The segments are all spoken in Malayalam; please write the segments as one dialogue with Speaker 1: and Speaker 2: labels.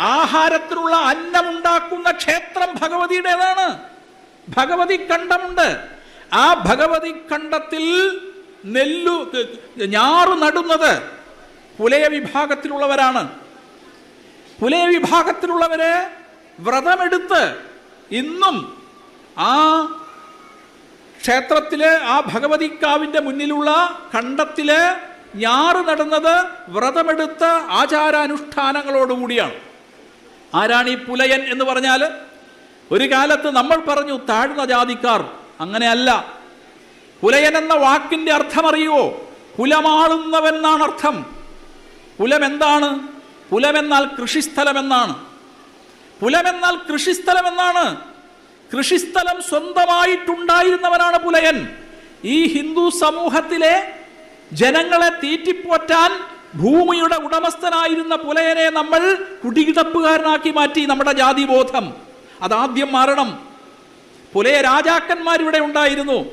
Speaker 1: ആഹാരത്തിനുള്ള അന്നമുണ്ടാക്കുന്ന ക്ഷേത്രം ഭഗവതിയുടേതാണ്. ഭഗവതി കണ്ടമുണ്ട് ആ ഭഗവതി കണ്ടത്തിൽ നെല്ലു ഞാറു നടുന്നത് പുലയ വിഭാഗത്തിലുള്ളവരാണ്. പുലയ വിഭാഗത്തിലുള്ളവര് വ്രതമെടുത്ത് ഇന്നും ആ ക്ഷേത്രത്തിൽ ആ ഭഗവതിക്കാവിന്റെ മുന്നിലുള്ള കണ്ടത്തിൽ ഞാറ് നടുന്നത് വ്രതമെടുത്ത ആചാരാനുഷ്ഠാനങ്ങളോടുകൂടിയാണ്. ആരാണ് ഈ പുലയൻ എന്ന് പറഞ്ഞാൽ ഒരു കാലത്ത് നമ്മൾ പറഞ്ഞു താഴ്ന്ന ജാതിക്കാർ. അങ്ങനെയല്ല. പുലയൻ എന്ന വാക്കിന്റെ അർത്ഥം അറിയുവോ കുലമാളുന്നവൻ എന്നാണ് അർത്ഥം. കുലം എന്താണ് കുലമെന്നാൽ കൃഷിസ്ഥലം എന്നാണ് പുലമെന്നാൽ കൃഷിസ്ഥലം എന്നാണ് കൃഷിസ്ഥലം സ്വന്തമായിട്ടുണ്ടായിരുന്നവനാണ് പുലയൻ. ഈ ഹിന്ദു സമൂഹത്തിലെ ജനങ്ങളെ തീറ്റിപ്പോറ്റാൻ ഭൂമിയുടെ ഉടമസ്ഥനായിരുന്ന പുലയനെ നമ്മൾ കുടികിടപ്പുകാരനാക്കി മാറ്റി നമ്മുടെ ജാതി ബോധം അതാദ്യം മാറണം. പുലയ രാജാക്കന്മാരിവിടെ ഉണ്ടായിരുന്നു.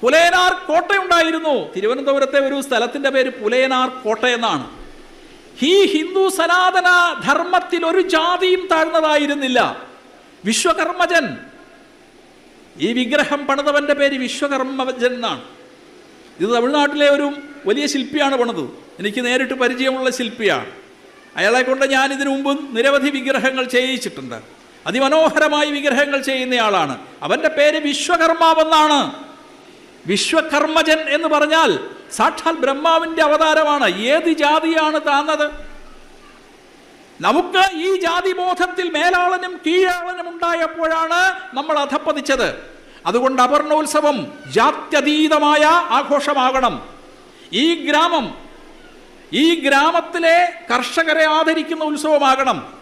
Speaker 1: പുലയനാർ കോട്ടയുണ്ടായിരുന്നു. തിരുവനന്തപുരത്തെ ഒരു സ്ഥലത്തിന്റെ പേര് പുലയനാർ കോട്ട എന്നാണ്. ഈ ഹിന്ദു സനാതന ധർമ്മത്തിൽ ഒരു ജാതിയും താഴ്ന്നതായിരുന്നില്ല. വിശ്വകർമ്മജൻ. ഈ വിഗ്രഹം പണിതവന്റെ പേര് വിശ്വകർമ്മജൻ എന്നാണ്. ഇത് തമിഴ്നാട്ടിലെ ഒരു വലിയ ശില്പിയാണ് പണിത് എനിക്ക് നേരിട്ട് പരിചയമുള്ള ശില്പിയാണ്. അയാളെ കൊണ്ട് ഞാൻ ഇതിനു മുമ്പ് നിരവധി വിഗ്രഹങ്ങൾ ചെയ്യിച്ചിട്ടുണ്ട്. അതിമനോഹരമായി വിഗ്രഹങ്ങൾ ചെയ്യുന്നയാളാണ്. അവന്റെ പേര് വിശ്വകർമാവെന്നാണ് വിശ്വകർമ്മജൻ എന്ന് പറഞ്ഞാൽ സാക്ഷാൽ ബ്രഹ്മാവിന്റെ അവതാരമാണ്. ഏത് ജാതിയാണ് താന്നത്? നമുക്ക് ഈ ജാതി ബോധത്തിൽ മേലാളനും കീഴാളനും ഉണ്ടായപ്പോഴാണ് നമ്മൾ അധപ്പതിച്ചത്. അതുകൊണ്ട് അപർണോത്സവം ജാത്യതീതമായ ആഘോഷമാകണം. ഈ ഗ്രാമം ഈ ഗ്രാമത്തിലെ കർഷകരെ ആദരിക്കുന്ന ഉത്സവമാകണം.